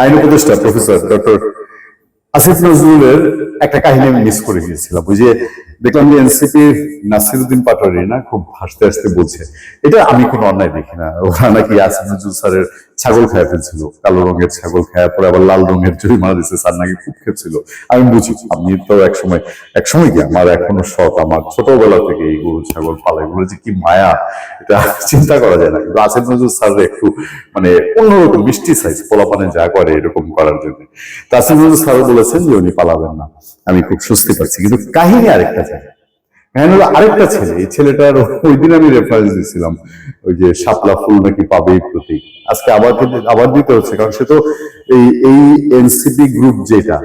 আইন উপদেষ্টা professor doctor Asif নজরুলের একটা কাহিনী আমি মিস করে গিয়েছিলাম ওই যে দেখলাম যে এনসিপি নাসিরুদ্দিন পাটোয়ারি না খুব হাসতে হাসতে বলছে। এটা আমি কোনো অন্যায় দেখি না। ওরা নাকি আসিফ স্যারের ছাগল খায় ফেলছিল, কালো রঙের ছাগল খায় পরে আবার লাল রঙের জরিমানা দিচ্ছে স্যার নাকি খুব খেয়েছিল আমি বুঝি আমি তো এক সময় এক সময় কি আমার এখনও শখ, আমার ছোটবেলা থেকে এই গরু ছাগল পালা এগুলো যে কি মায়া, এটা চিন্তা করা যায় না। কিন্তু আসিফ নজরুল স্যার একটু মানে অন্যরকম, মিষ্টি সাইজ পোলাপানে যা করে এরকম করার জন্য। তো আসিফ নজরুল স্যার বলেছেন যে উনি পালাবেন না। আমি খুব স্বস্তি পাচ্ছি। কিন্তু কাহিনী আরেকটা জায়গা কাহিনী হলো আরেকটা ছেলে, এই ছেলেটার ওই দিন আমি রেফারেন্স দিয়েছিলাম, ওই যে শাপলা ফুল নাকি পাবে প্রতীক। আজকে আবার আবার দিতে হচ্ছে, কারণ সে তো এই এই এনসিপি গ্রুপ যেটা,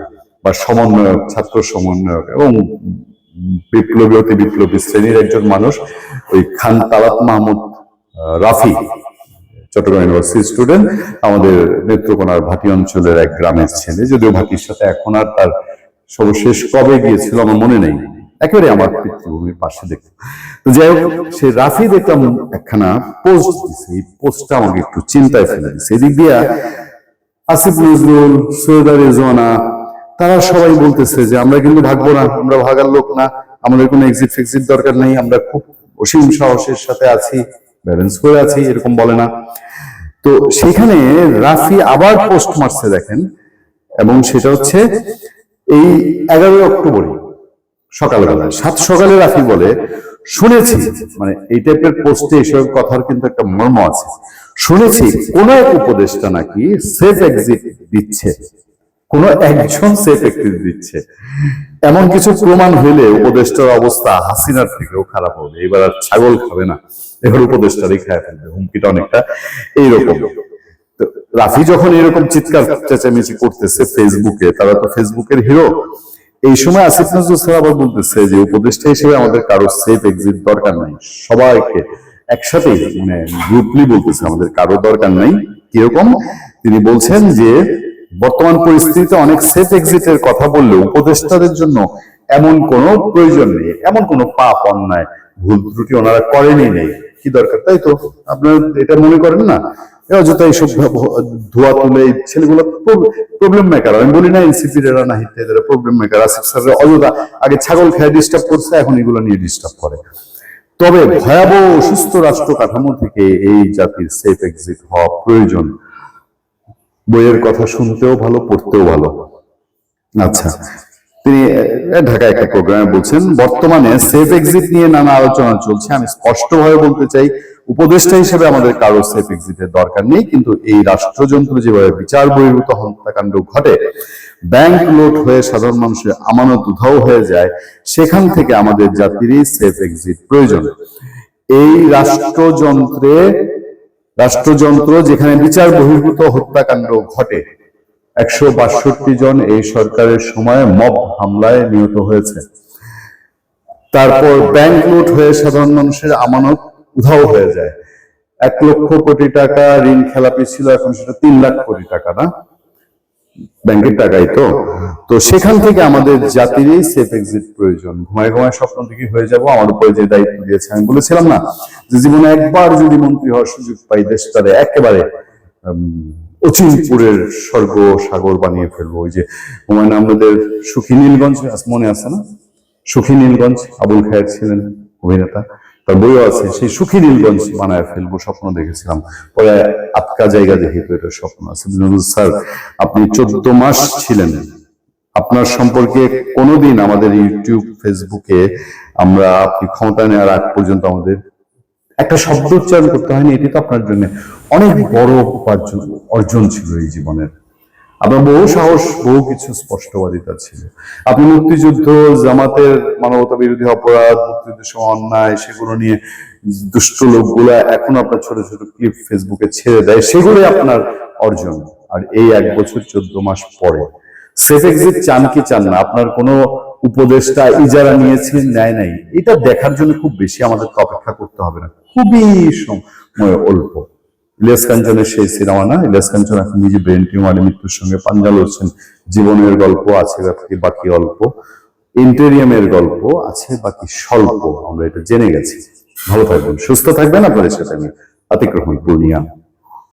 বা সমন্বয়ক, ছাত্র সমন্বয়ক এবং বিপ্লবী অতি বিপ্লবী শ্রেণির একজন মানুষ, ওই খান তালাত মাহমুদ রাফি, চট্টগ্রাম স্টুডেন্ট আমাদের নেত্রকোনার ভাটি অঞ্চলের এক গ্রামের ছেলে, যদিও ভাটির সাথে এখন আর তার সর্বশেষ কবে গিয়েছিল আমার মনে নেই। একেবারে আমার পিতৃভূমির পাশে দেখতে। তো যাই হোক, সে রাফি দেখলাম একখানা পোস্ট দিছে। এই পোস্টটা আমাকে একটু চিন্তায় ফেলে দিছে। এদিক দিয়া আসিফ নজরুল, সৈয়দা রেজওয়ানা, তারা সবাই বলতেছে যে, আমরা কিন্তু ভাগবো না, আমরা ভাগার লোক না, আমাদের কোনো এক্সিট ফেক্সিট দরকার নেই, আমরা খুব অসীম সাহসের সাথে আছি ব্যালেন্স করে আছি, এরকম বলে না। তো সেখানে রাফি আবার পোস্ট মারছে, দেখেন। এবং সেটা হচ্ছে এই এগারোই অক্টোবরই। সকালবেলায় সাত সকালে রাফি বলে, শুনেছি। মানে এই টাইপের পোস্টে এসব কথার কিন্তু একটা মর্ম আছে। শুনেছি, কোন এক উপদেষ্টা নাকি সেফ এক্সিট দিচ্ছে। কোন একজন সেফ এক্সিট দিচ্ছে। এমন কিছু প্রমাণ হইলে উপদেষ্টার অবস্থা হাসিনার থেকেও খারাপ হবে। এবার আর ছাগল খাবে না। এবার উপদেষ্টারই খায় ফেলবে। হুমকিটা অনেকটা এইরকম। রাফি যখন এরকম চিৎকার চেঁচামেচি করতেছে ফেসবুকে তারা তো ফেসবুকের হিরো এই সময় আসিফ নজরুল স্যার আবার বলতেছে যে উপদেষ্টা হিসেবে আমাদের কারও সেফ এক্সিট দরকার নাই। সবাইকে একসাথে মানে গ্রুপলি বলতেছে আমাদের কারও দরকার নাই। কীরকম? তিনি বলছেন যে বর্তমান পরিস্থিতিতে অনেক সেফ এক্সিটের কথা বললেও উপদেষ্টাদের জন্য এমন কোনো প্রয়োজন নেই, এমন কোনো পাপ অন্যায়, ভুল ত্রুটি ওনারা করেনি নেই। কি দরকার? তাই তো? আপনারা এটা মনে করেন না? অযথা এইসব ধোয়া তুলে এই ছেলেগুলো প্রবলেম মেকার আমি বলি না এনসিপি এরা না হিতে এরা প্রবলেম মেকার আসিফ স্যার অযথা আগে ছাগল খেয়ে ডিস্টার্ব করছে, এখন এগুলো নিয়ে ডিস্টার্ব করে। তবে ভয়াবহ অসুস্থ রাষ্ট্র কাঠামো থেকে এই জাতির সেফ এক্সিট হওয়া প্রয়োজন। বইয়ের কথা শুনতেও ভালো, পড়তেও ভালো। আচ্ছা। তিনি ঢাকায় একটা প্রোগ্রামে বলছেন, বর্তমানে সেফ এক্সিট নিয়ে নানা আলোচনা চলছে। আমি স্পষ্টভাবে বলতে চাই, উপদেষ্টা হিসেবে আমাদের কারও সেফ এক্সিটের দরকার নেই, কিন্তু এই রাষ্ট্রযন্ত্র যেভাবে বিচার বহির্ভূত হত্যাকাণ্ড ঘটে ব্যাংক লোট হয়ে সাধারণ মানুষের আমানত উধাও হয়ে যায়, সেখান থেকে আমাদের জাতিরই সেফ এক্সিট প্রয়োজন। এই রাষ্ট্রযন্ত্রে, রাষ্ট্রযন্ত্র যেখানে বিচার বহির্ভূত হত্যাকাণ্ড ঘটে একশো বাষট্টি জন এই সরকারের সময় মব হামলায় নিহত হয়েছে। তারপর ব্যাংক লুট হয়ে সাধারণ মানুষের আমানত উধাও হয়ে যায়। এক লক্ষ কোটি টাকা ঋণ খেলাপি ছিল, এখন সেটা তিন লাখ কোটি টাকা না? ব্যাংকের টাকাই তো। তো সেখান থেকে আমাদের জাতিরই সেফ এক্সিট প্রয়োজন। ঘুমায় ঘুমায় স্বপ্ন দেখি হয়ে যাব, আমার উপরে যে দায়িত্ব দিয়েছে, আমি বলেছিলাম না যে জীবনে একবার যদি মন্ত্রী হওয়ার সুযোগ পাই, দেশ দেশটারে একেবারে অচিনপুরের স্বর্গ সাগর বানিয়ে ফেলব। ওই যে হুমায়ুন আহমেদের সুখী নীলগঞ্জ মনে আছে না? সুখী নীলগঞ্জ, আবুল খায়ের ছিলেন অভিনেতা। তার বইও আছে, সেই সুখী নীলগঞ্জ বানায় ফেলব স্বপ্ন দেখেছিলাম। পরে আটকা জায়গা দেখে তো এটা স্বপ্ন আছে। স্যার, আপনি চোদ্দ মাস ছিলেন। আপনার সম্পর্কে কোনোদিন আমাদের ইউটিউব, ফেসবুকে আমরা আপনি ক্ষমতা নেওয়ার আগ পর্যন্ত আমাদের একটা শব্দ উচ্চারণ করতে হয়নি, এটি তো আপনার জন্য। অনেক বড় উপার্জন, অর্জন ছিল এই জীবনের। আপনার বহু সাহস, বহু কিছু স্পষ্টবাদিতা ছিল। আপনি মুক্তিযুদ্ধ, জামাতের মানবতা বিরোধী অপরাধ, মুক্তিযুদ্ধের সময় অন্যায়, সেগুলো নিয়ে দুষ্ট লোকগুলা এখন আপনার ছোট ছোট ক্লিপ ফেসবুকে ছেড়ে দেয়, সেগুলোই আপনার অর্জন। আর এই এক বছর, চোদ্দ মাস পরে সেফ এক্সিট চান কি চান না, আপনার কোনো উপদেশটা ইজারা নিয়েছেন, নেয় নাই। এটা দেখার জন্য খুব বেশি আমাদের অপেক্ষা করতে হবে না। খুবই সময় অল্প। ইলিয়াস কাঞ্চনের সেই সিনেমা না? ইলিয়াস কাঞ্চন এখন নিজে ব্রেন টিউমারে মৃত্যুর সঙ্গে পাঞ্জা লড়ছেন। জীবনের গল্প আছে বাকি অল্প। ইন্টেরিয়ামের গল্প আছে বাকি স্বল্প। আমরা এটা জেনে গেছি। ভালো থাকবেন, সুস্থ থাকবেন আপনাদের সাথে আমি আতিক রহমান, পূর্ণিয়া।